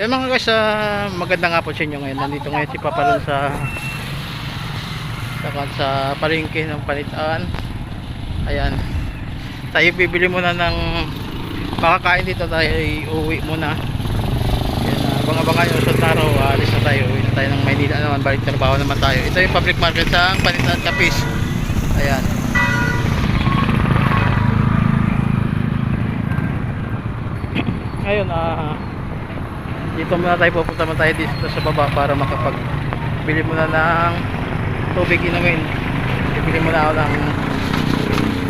Yan mga guys, ah, maganda nga po sa inyo ngayon. Nandito ngayon si Papa Lon sa sa, sa palengke ng palitaan. Ayan. Tayo bibili muna ng makakain dito tayo ay uuwi muna. Yan, uh, abang-abangan yung sa araw, ah, alis na tayo. Uwi na tayo ng Maynila naman, balik trabaho naman tayo. Ito yung public market sa palitaan kapis. Ayan. Ngayon, ah, dito muna tayo pupunta muna tayo dito sa baba para makapag bili muna ng tubig inumin. Bibili muna ako ng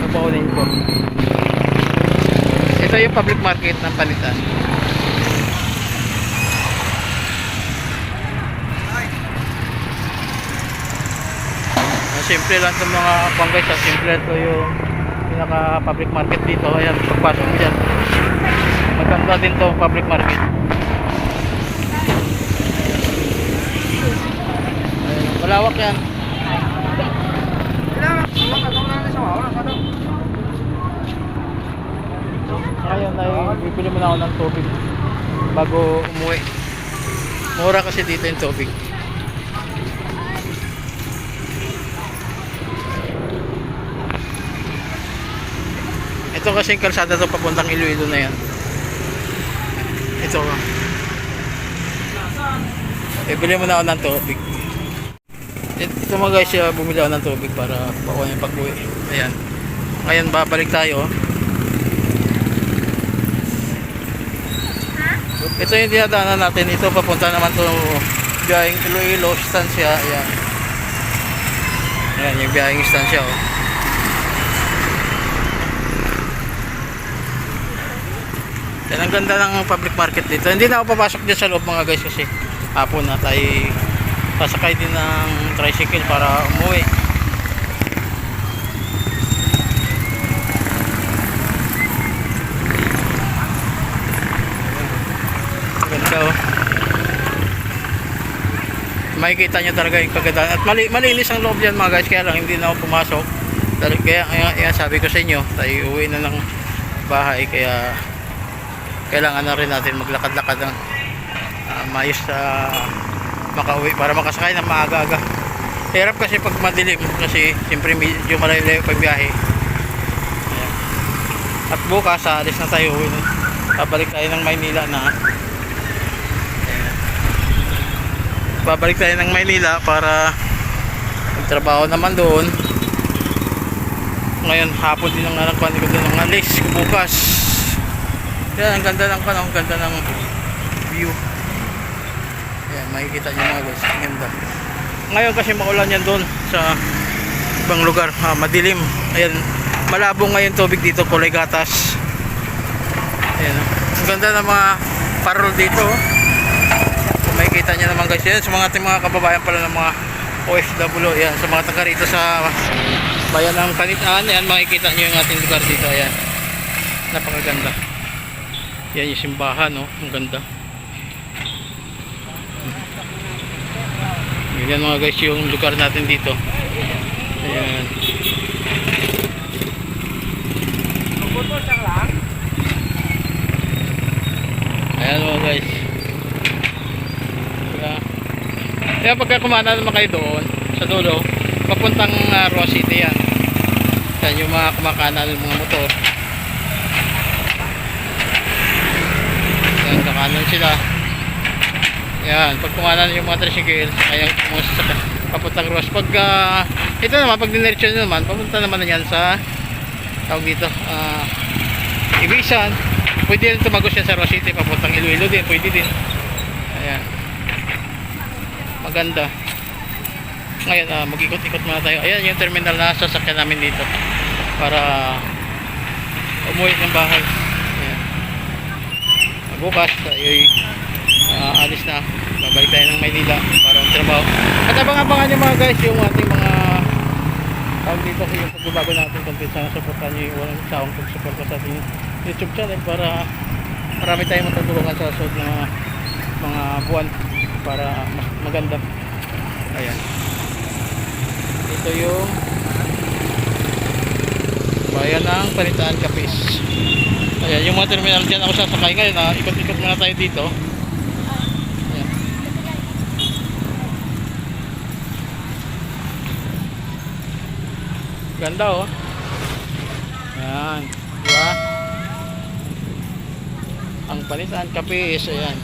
napaunin ko. Ito yung public market ng palitan. Ah, simple lang itong mga panggay sa simple. Ito yung pinaka public market dito. Ayan pagpasok dyan. Maganda din to public market Ayan, malawak yan. Ngayon ay bibili muna ako ng tubig bago umuwi. Mura kasi dito yung tubig. Ito kasi yung kalsada to papuntang Iloilo na yan. Ito. Ka bibili muna ako ng tubig ito mga guys bumili ako ng tubig para pakuha yung pag-uwi. Ayan. Ngayon babalik tayo. Ito yung dinadaanan natin. Ito papunta naman to biyaheng Iloilo stansya ayan. Ayan yung biyaheng stansya oh. Yan ang ganda ng public market dito. Hindi na ako papasok dyan sa loob mga guys kasi hapon na tayo sasakay din ng tricycle para umuwi. Ganda oh. Makikita nyo talaga yung kagandaan. At mali, malinis ang loob yan mga guys. Kaya lang hindi na ako pumasok. Kaya, kaya, kaya sabi ko sa inyo, tayo uwi na ng bahay. Kaya kailangan na rin natin maglakad-lakad ng uh, maayos sa makauwi para makasakay ng maaga-aga hirap kasi pag madilim kasi siyempre medyo malayo pag biyahe. At bukas alis na tayo uwi babalik tayo ng Maynila na Ayan. babalik tayo ng Maynila para magtrabaho naman doon. Ngayon hapon din ang anak ko din ng alis. Bukas. Yan, ang ganda ng panahon, ang ganda ng view. Makikita nyo mga guys, ang ganda. Ngayon kasi maulan yan doon sa ibang lugar, ah, madilim. Ayan, malabo ngayon tubig dito, kulay gatas. Ayan, ang ganda ng mga parol dito. oh. Kung makikita nyo naman guys, yan, sa mga ating mga kababayan pala ng mga OFW, yan, sa mga taga rito sa bayan ng Kanitaan, yan, makikita nyo yung ating lugar dito, ayan. Napakaganda. Yan yung simbahan, no? Ang ganda. Yan mga guys yung lugar natin dito. Ayan. Ayan mga guys. Kaya, kaya pagka kumana naman kayo doon, sa dulo, papuntang uh, Roa City yan. Yan yung mga kumakanan ng mga motor. Yan, kakanan sila. Yan, pag kumanan yung mga tricycle, ayan, mga sasakyan, papuntang Ross. Pag, ah, ito naman, pag dinerecho naman, papunta naman na yan sa, tawag dito, ah, Ibisan. Pwede rin tumagos yan sa Ross City, papuntang Iloilo din, pwede din. Ayan. Maganda. Ngayon, ah, mag-ikot-ikot muna tayo. Ayan yung terminal na sasakyan namin dito. Para umuwi ng bahay. Ayan bukas uh, alis na. Babalik tayo ng Maynila para ang trabaho. At abang-abangan nyo mga guys yung ating mga tawag dito yung pagbabago natin content sana supportan nyo yung walang sawang pagsuporta sa ating youtube channel para marami tayong matutulungan sa susunod na mga buwan para mas maganda. Ayan. Ito yung bayan ng Panitaan Kapis Ayan, yung mga terminal dyan. Ako sasakay ngayon, ah, ikot-ikot muna tayo dito. Ganda oh. Ayan. Diba? Ang palitan kapis. Ayan.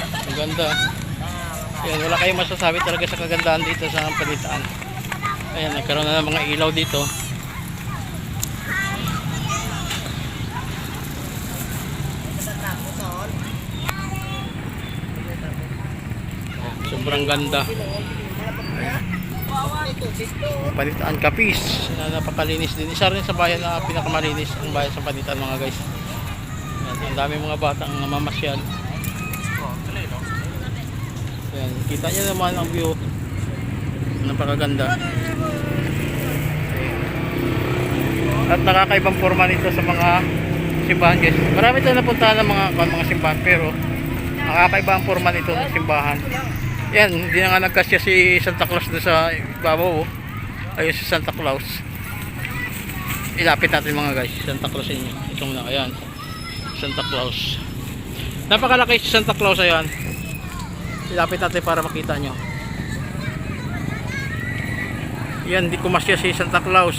Ang ganda. Ayan, wala kayong masasabi talaga sa kagandahan dito sa palitan. Ayan, nagkaroon na ng mga ilaw dito. Sobrang ganda. Palitaan kapis na napakalinis din. Isa rin sa bayan na pinakamalinis ang bayan sa palitan mga guys. Ang dami mga batang namamasyal. Ayan, kita nyo naman ang view. Napakaganda. At nakakaibang forma nito sa mga simbahan guys. Marami tayong napuntahan ng mga, mga simbahan pero nakakaiba ang forma nito ng simbahan. Yan, hindi na nga nagkasya si Santa Claus doon sa ibabaw. oh. Ayun si Santa Claus. Ilapit natin mga guys, Santa Claus inyo. Ito muna, ayan. Santa Claus. Napakalaki si Santa Claus, ayan. Ilapit natin para makita nyo. Yan, hindi kumasya si Santa Claus.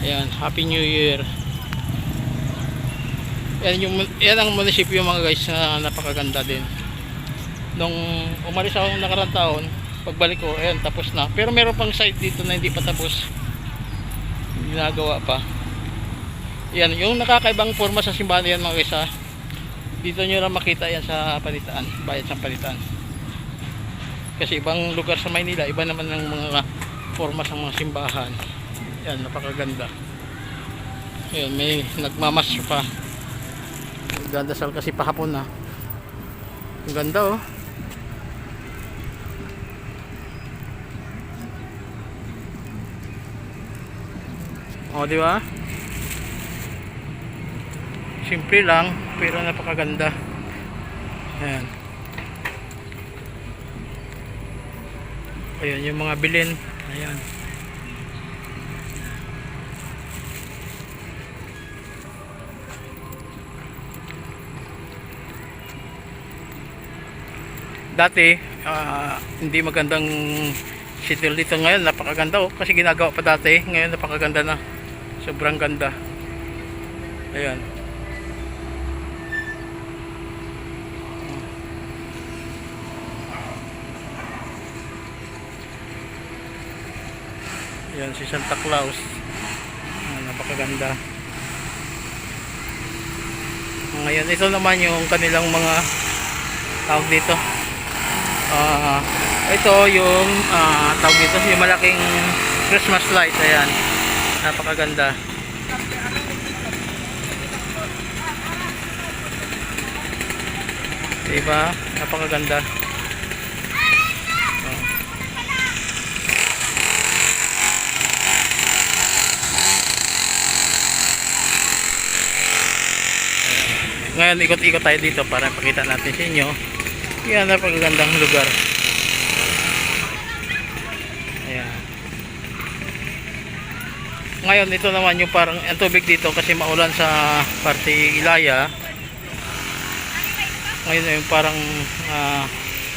Ayan, Happy New Year. Yan, yung, yan ang munisipyo mga guys na napakaganda din. Nung umalis ako ng nakarang taon, pagbalik ko, ayan, tapos na. Pero meron pang site dito na hindi pa tapos. Ginagawa pa. Yan, yung nakakaibang forma sa simbahan yan mga guys ha. Dito nyo lang makita yan sa palitaan, bayan sa palitaan. Kasi ibang lugar sa Maynila, iba naman ng mga forma sa mga simbahan. Yan, napakaganda. Yan, may nagmamas pa. Gandasal kasi pahapon na. Ang ganda oh. Oh, di ba? Simple lang, pero napakaganda. Ayan. Ayan yung mga bilin. Ayan. Dati ah, hindi magandang settle dito. Ngayon napakaganda oh. Kasi ginagawa pa dati. Ngayon napakaganda na. Sobrang ganda. Ayan. Ayan si Santa Claus. Ah, napakaganda. Ngayon ito naman yung kanilang mga tawag dito Ah, ito yung ah, tawag dito yung malaking Christmas light ayan. Napakaganda. Diba? Napakaganda. Oh. ngayon ikot-ikot tayo dito para pakita natin sa inyo yan napakagandang lugar. Ayan. Ngayon ito naman yung parang ang tubig dito kasi maulan sa parte Ilaya. Ngayon yung parang ah,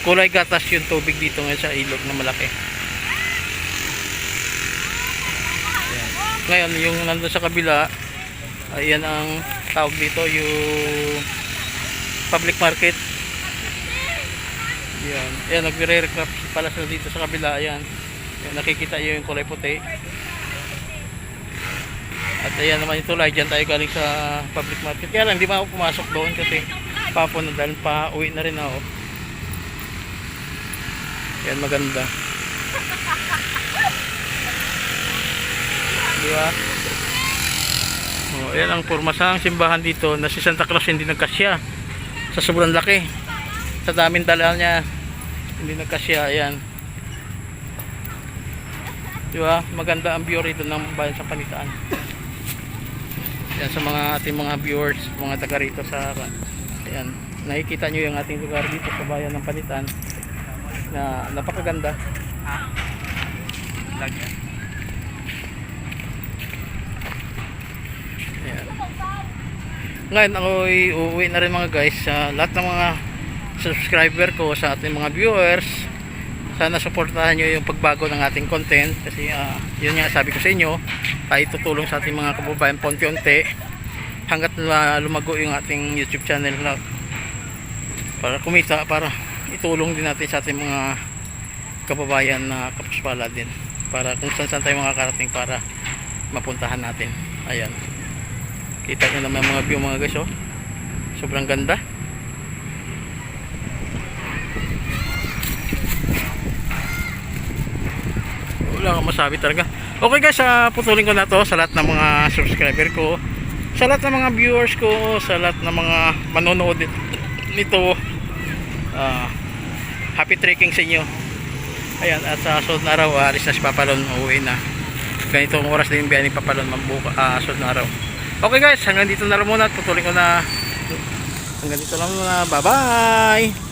kulay gatas yung tubig dito ngayon sa ilog na malaki. Ngayon yung nandun sa kabila ayan ang tawag dito yung public market yan. Yan, nagre-recraft pala sila dito sa kabila. Ayan. Yan, nakikita nyo yung kulay puti. At ayan naman yung tulay. Diyan tayo galing sa public market. Kaya lang, hindi pa ako pumasok doon kasi papon na dahil pa uwi na rin ako. Yan, maganda. Di ba? Oh, ayan ang purmasang simbahan dito na si Santa Claus hindi nagkasya sa sobrang laki sa daming dala niya hindi nagkasya ayan. Di ba? Maganda ang view rito ng bayan sa panitaan. Yan sa mga ating mga viewers mga taga rito sa ayan nakikita nyo yung ating lugar dito sa bayan ng panitan na napakaganda. Ayan. Ngayon ako uuwi na rin mga guys sa lahat ng mga subscriber ko sa ating mga viewers. Sana suportahan nyo yung pagbago ng ating content kasi ah, yun nga sabi ko sa inyo tayo tutulong sa ating mga kababayan ponti-unti hanggat lumago yung ating YouTube channel na para kumita para itulong din natin sa ating mga kababayan na kapuspala din para kung saan saan tayo makakarating para mapuntahan natin. Ayan. Kita nyo naman mga view mga guys oh. Sobrang ganda wala akong masabi talaga. Okay guys ah, putulin ko na to sa lahat ng mga subscriber ko sa lahat ng mga viewers ko sa lahat ng mga manonood nito. Ah, happy trekking sa inyo. Ayan at sa sunod na araw ah, alis na si Papalon uuwi na. Ganitong oras din biyahe ni Papalon mabuka uh, sunod na araw. Okay guys hanggang dito na lang muna at putulin ko na. Hanggang dito lang muna bye bye